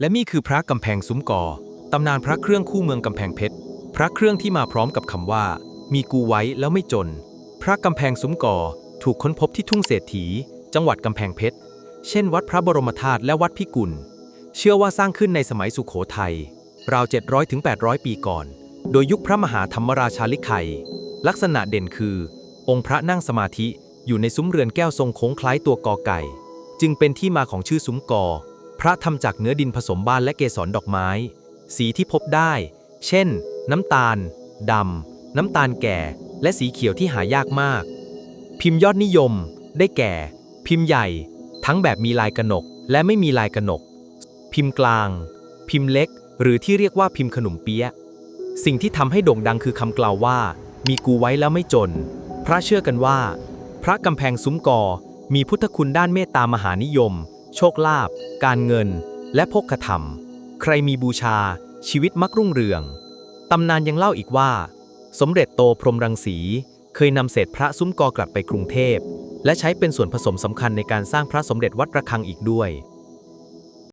และนี่คือพระกำแพงซุ้มกอ ตำนานพระเครื่องคู่เมืองกำแพงเพชร พระเครื่องที่มาพร้อมกับคำว่า มีกูไว้แล้วไม่จน พระกำแพงซุ้มกอ ถูกค้นพบที่ทุ่งเศรษฐี จังหวัดกำแพงเพชร เช่น วัดพระบรมธาตุและวัดพิกุล เชื่อว่าสร้างขึ้นในสมัยสุขโขทัย ราว 700ถึง800 ปีก่อน โดยยุคพระมหาธรรมราชาลิไข่ลักษณะเด่นคือ องค์พระนั่งสมาธิอยู่ในซุ้มเรือนแก้วทรงโค้งคล้ายตัวกอไก่ จึงเป็นที่มาของชื่อซุ้มกอ พระทำจากเนื้อดินผสมบ้านและเกสรดอกไม้ สีที่พบได้ เช่น น้ำตาลดำน้ำตาลแก่ และสีเขียวที่หายากมาก พิมพ์ยอดนิยม ได้แก่ พิมพ์ใหญ่ ทั้งแบบมีลายกระหนก และไม่มีลายกระหนก พิมพ์กลาง พิมพ์เล็ก หรือที่เรียกว่าพิมพ์ขนมเปี๊ยะสิ่งที่ทำให้โด่งดังคือคำกล่าวว่า มีกูไว้แล้วไม่จน พระเชื่อกันว่า พระกำแพงซุ้มกอมีพุทธคุณด้านเมตตามหานิยม โชคลาภการเงิน และพกธรรม ใครมีบูชา ชีวิตมักรุ่งเรือง ตำนานยังเล่าอีกว่า สมเด็จโตพรหมรังสี เคยนำเศษพระซุ้มกอกลับไปกรุงเทพ และใช้เป็นส่วนผสมสำคัญในการสร้างพระสมเด็จวัดระฆังอีกด้วย